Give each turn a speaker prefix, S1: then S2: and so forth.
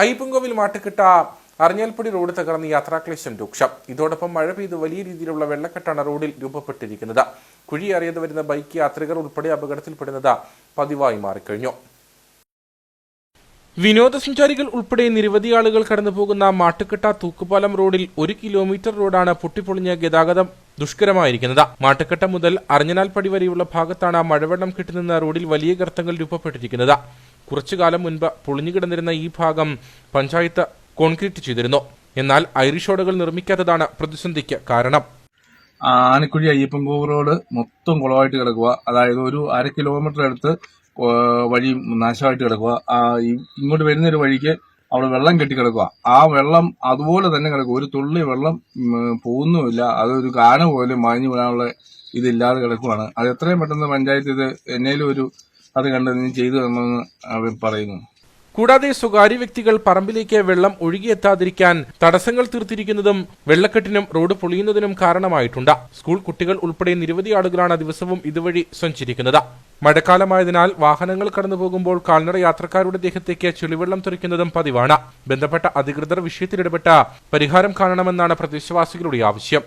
S1: Ayyappancoil മാട്ടുക്കിട്ട അറിഞ്ഞാൽപ്പൊടി road തകർന്ന് യാത്രാക്ലേശം രൂക്ഷം. ഇതോടൊപ്പം മഴ പെയ്ത് വലിയ രീതിയിലുള്ള വെള്ളക്കെട്ടാണ് റോഡിൽ രൂപപ്പെട്ടിരിക്കുന്നത്. കുഴി അറിയാതെ വരുന്ന ബൈക്ക് യാത്രികർ ഉൾപ്പെടെ അപകടത്തിൽപ്പെടുന്നത് പതിവായി മാറിക്കഴിഞ്ഞു. വിനോദസഞ്ചാരികൾ ഉൾപ്പെടെ നിരവധി ആളുകൾ കടന്നുപോകുന്ന മാട്ടുകെട്ട തൂക്കുപാലം റോഡിൽ ഒരു കിലോമീറ്റർ റോഡാണ് പൊട്ടിപ്പൊളിഞ്ഞ ഗതാഗതം ദുഷ്കരമായിരിക്കുന്നത്. മാട്ടുക്കട്ട മുതൽ അറിഞ്ഞനാൽപ്പടി വരെയുള്ള ഭാഗത്താണ് മഴവെള്ളം കെട്ടിനിന്ന റോഡിൽ വലിയ ഗർത്തങ്ങൾ രൂപപ്പെട്ടിരിക്കുന്നത്. കുറച്ചു കാലം മുൻപ് പൊളിഞ്ഞുകിടന്നിരുന്ന ഈ ഭാഗം പഞ്ചായത്ത് കോൺക്രീറ്റ് ചെയ്തിരുന്നു. എന്നാൽ ഐറിഷ് റോഡുകൾ നിർമ്മിക്കാത്തതാണ് പ്രതിസന്ധിക്ക് കാരണം.
S2: ആനക്കുഴി അയ്യപ്പൻകോവ് റോഡ് മൊത്തം കുളമായിട്ട് കിടക്കുക. അതായത് ഒരു അര കിലോമീറ്റർ അടുത്ത് വഴി നാശമായിട്ട് കിടക്കുക. ഇങ്ങോട്ട് വരുന്ന ഒരു വഴിക്ക് അവിടെ വെള്ളം കെട്ടി കിടക്കുക. ആ വെള്ളം അതുപോലെ തന്നെ കിടക്കുക ഒരു തുള്ളി വെള്ളം പോകുന്നുമില്ല. അതൊരു കാന പോലും മാഞ്ഞു വീഴാനുള്ള ഇതില്ലാതെ കിടക്കുവാണ്. അത് എത്രയും പെട്ടെന്ന് പഞ്ചായത്ത് ഇത് എന്നേലും ഒരു അത് കണ്ട് നീ ചെയ്തു തന്നെന്ന് അവർ പറയുന്നു.
S1: കൂടാതെ സ്വകാര്യ വ്യക്തികൾ പറമ്പിലേക്ക് വെള്ളം ഒഴുകിയെത്താതിരിക്കാൻ തടസ്സങ്ങൾ തീർത്തിരിക്കുന്നതും വെള്ളക്കെട്ടിനും റോഡ് പൊളിയുന്നതിനും കാരണമായിട്ടുണ്ട്. സ്കൂൾ കുട്ടികൾ ഉൾപ്പെടെ നിരവധി ആളുകളാണ് ദിവസവും ഇതുവഴി സഞ്ചരിക്കുന്നത്. മഴക്കാലമായതിനാൽ വാഹനങ്ങൾ കടന്നുപോകുമ്പോൾ കാൽനട യാത്രക്കാരുടെ ദേഹത്തേക്ക് ചെളിവെള്ളം തെറിക്കുന്നതും പതിവാണ്. ബന്ധപ്പെട്ട അധികൃതർ വിഷയത്തിലിടപെട്ട പരിഹാരം കാണണമെന്നാണ് പ്രദേശവാസികളുടെ ആവശ്യം.